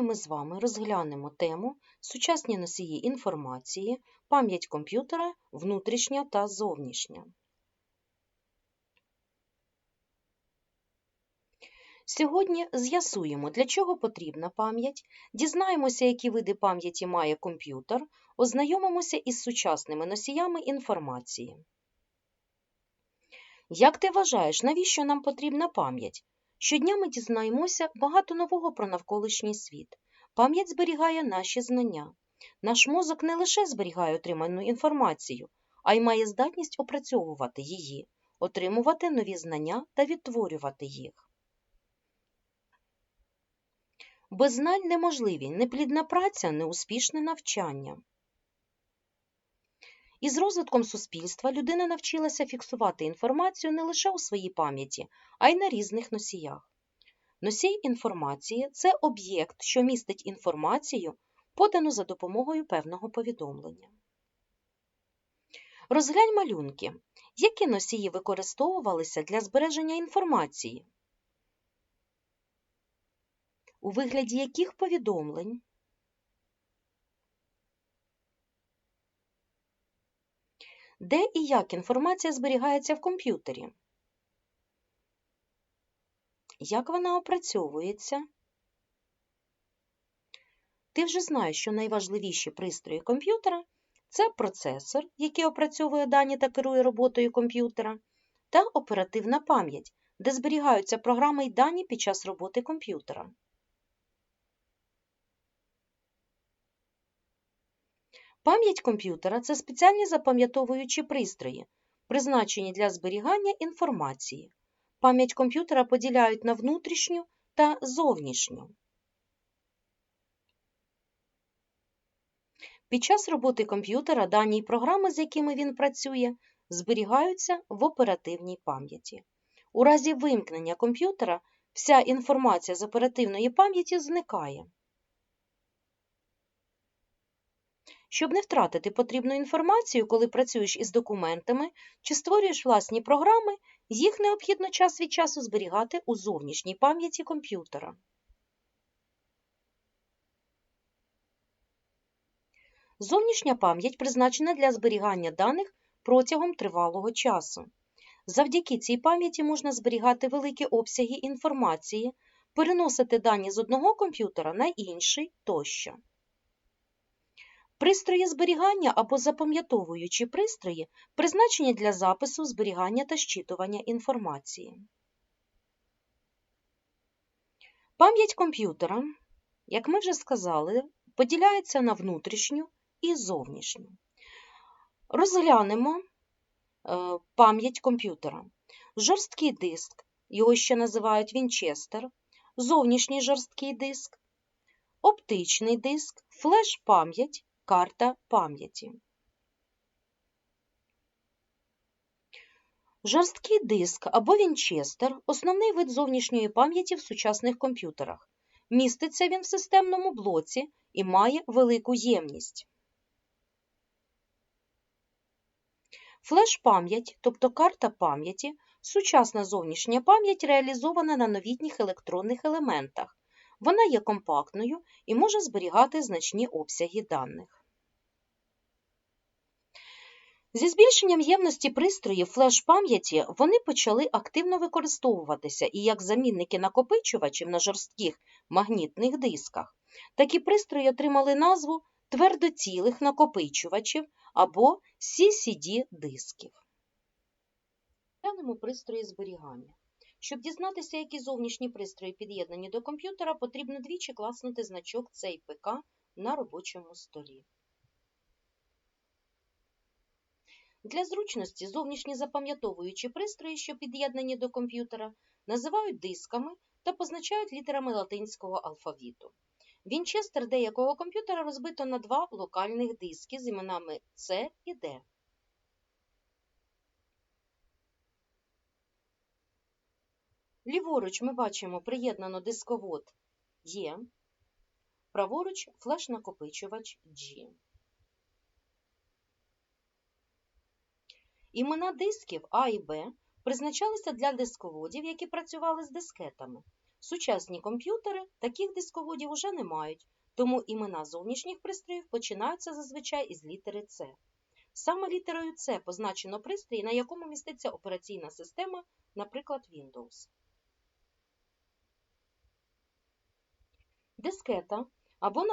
Сьогодні ми з вами розглянемо тему сучасні носії інформації, пам'ять комп'ютера, внутрішня та зовнішня. Сьогодні з'ясуємо, для чого потрібна пам'ять, дізнаємося, які види пам'яті має комп'ютер, ознайомимося із сучасними носіями інформації. Як ти вважаєш, навіщо нам потрібна пам'ять? Щодня ми дізнаємося багато нового про навколишній світ. Пам'ять зберігає наші знання. Наш мозок не лише зберігає отриману інформацію, а й має здатність опрацьовувати її, отримувати нові знання та відтворювати їх. Без знань неможливі неплідна праця, неуспішне навчання. Із розвитком суспільства людина навчилася фіксувати інформацію не лише у своїй пам'яті, а й на різних носіях. Носій інформації це об'єкт, що містить інформацію, подану за допомогою певного повідомлення. Розглянь малюнки. Які носії використовувалися для збереження інформації? У вигляді яких повідомлень? Де і як інформація зберігається в комп'ютері? Як вона опрацьовується? Ти вже знаєш, що найважливіші пристрої комп'ютера це процесор, який опрацьовує дані та керує роботою комп'ютера, та оперативна пам'ять, де зберігаються програми й дані під час роботи комп'ютера. Пам'ять комп'ютера це спеціальні запам'ятовуючі пристрої, призначені для зберігання інформації. Пам'ять комп'ютера поділяють на внутрішню та зовнішню. Під час роботи комп'ютера дані й програми, з якими він працює, зберігаються в оперативній пам'яті. У разі вимкнення комп'ютера вся інформація з оперативної пам'яті зникає. Щоб не втратити потрібну інформацію, коли працюєш із документами чи створюєш власні програми, їх необхідно час від часу зберігати у зовнішній пам'яті комп'ютера. Зовнішня пам'ять призначена для зберігання даних протягом тривалого часу. Завдяки цій пам'яті можна зберігати великі обсяги інформації, переносити дані з одного комп'ютера на інший тощо. Пристрої зберігання або запам'ятовуючі пристрої призначені для запису, зберігання та щитування інформації. Пам'ять комп'ютера, як ми вже сказали, поділяється на внутрішню і зовнішню. Розглянемо е, пам'ять комп'ютера. Жорсткий диск, його ще називають Вінчестер, зовнішній жорсткий диск, оптичний диск, флеш-пам'ять карта пам'яті. Жорсткий диск або Вінчестер основний вид зовнішньої пам'яті в сучасних комп'ютерах. Міститься він в системному блоці і має велику ємність. Флеш-пам'ять, тобто карта пам'яті, сучасна зовнішня пам'ять реалізована на новітніх електронних елементах. Вона є компактною і може зберігати значні обсяги даних. Зі збільшенням ємності пристроїв флеш-пам'яті вони почали активно використовуватися і як замінники накопичувачів на жорстких магнітних дисках. Такі пристрої отримали назву твердоцілих накопичувачів або CCD-дисків. Глянемо пристрої зберігання. Щоб дізнатися, які зовнішні пристрої під'єднані до комп'ютера, потрібно двічі класнути значок ПК на робочому столі. Для зручності зовнішні запам'ятовуючі пристрої, що під'єднані до комп'ютера, називають дисками та позначають літерами латинського алфавіту. Вінчестер деякого комп'ютера розбито на два локальних диски з іменами C і D. Ліворуч ми бачимо приєднано дисковод Є, праворуч флеш-накопичувач G. Імена дисків А і Б призначалися для дисководів, які працювали з дискетами. Сучасні комп'ютери таких дисководів уже не мають, тому імена зовнішніх пристроїв починаються зазвичай із літери С. Саме літерою С позначено пристрій, на якому міститься операційна система, наприклад, Windows. Дискета або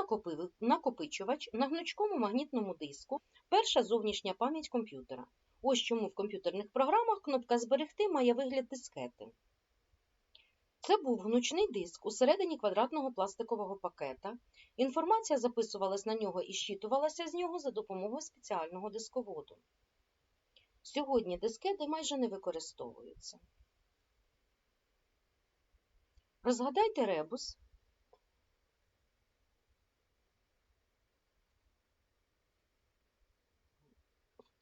накопичувач на гнучкому магнітному диску перша зовнішня пам'ять комп'ютера. Ось чому в комп'ютерних програмах кнопка Зберегти має вигляд дискети. Це був гнучний диск усередині квадратного пластикового пакета. Інформація записувалась на нього і щитувалася з нього за допомогою спеціального дисководу. Сьогодні дискети майже не використовуються. Розгадайте ребус.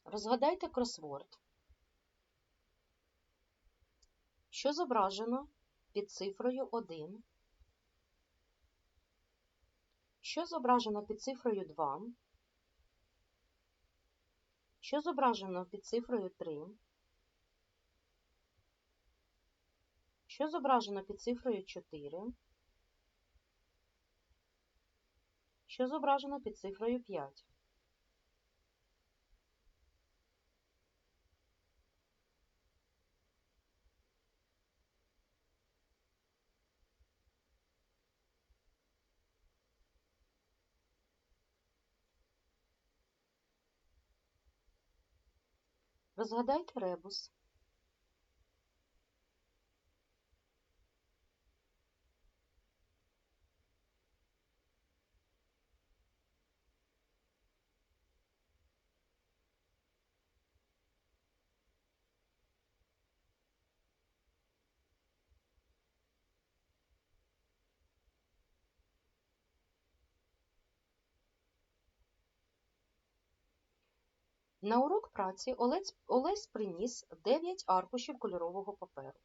Розгадайте кросворд. Що зображено під цифрою 1? Що зображено під цифрою 2? Що зображено під цифрою 3? Що зображено під цифрою 4? Що зображено під цифрою 5? Розгадайте ребус. На урок праці Олесь, Олесь приніс 9 аркушів кольорового паперу.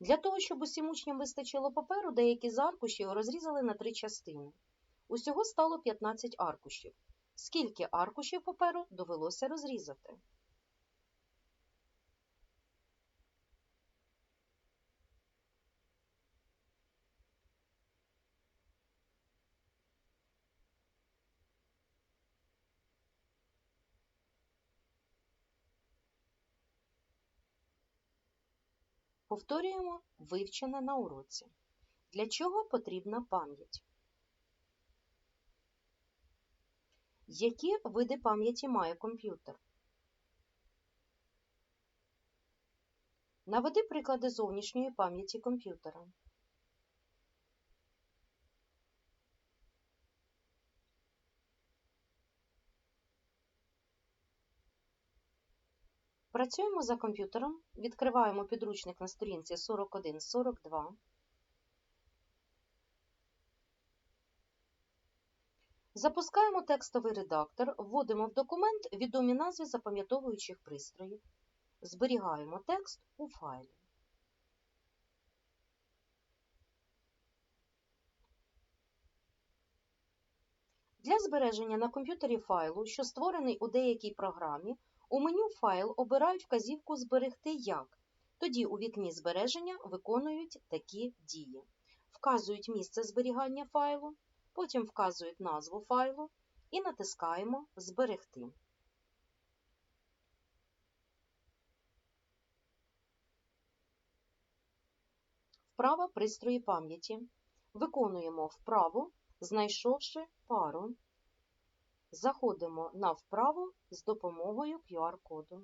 Для того, щоб усім учням вистачило паперу, деякі з аркушів розрізали на три частини. Усього стало 15 аркушів. Скільки аркушів паперу довелося розрізати? Повторюємо вивчене на уроці. Для чого потрібна пам'ять? Які види пам'яті має комп'ютер? Наведи приклади зовнішньої пам'яті комп'ютера. Працюємо за комп'ютером, відкриваємо підручник на сторінці 41-42. Запускаємо текстовий редактор, вводимо в документ відомі назви запам'ятовуючих пристроїв. Зберігаємо текст у файлі. Для збереження на комп'ютері файлу, що створений у деякій програмі, у меню Файл обирають вказівку Зберегти як. Тоді у вікні збереження виконують такі дії. Вказують місце зберігання файлу, потім вказують назву файлу і натискаємо Зберегти. Вправа пристрої пам'яті. Виконуємо вправу, знайшовши пару. Заходимо на вправу з допомогою QR-коду.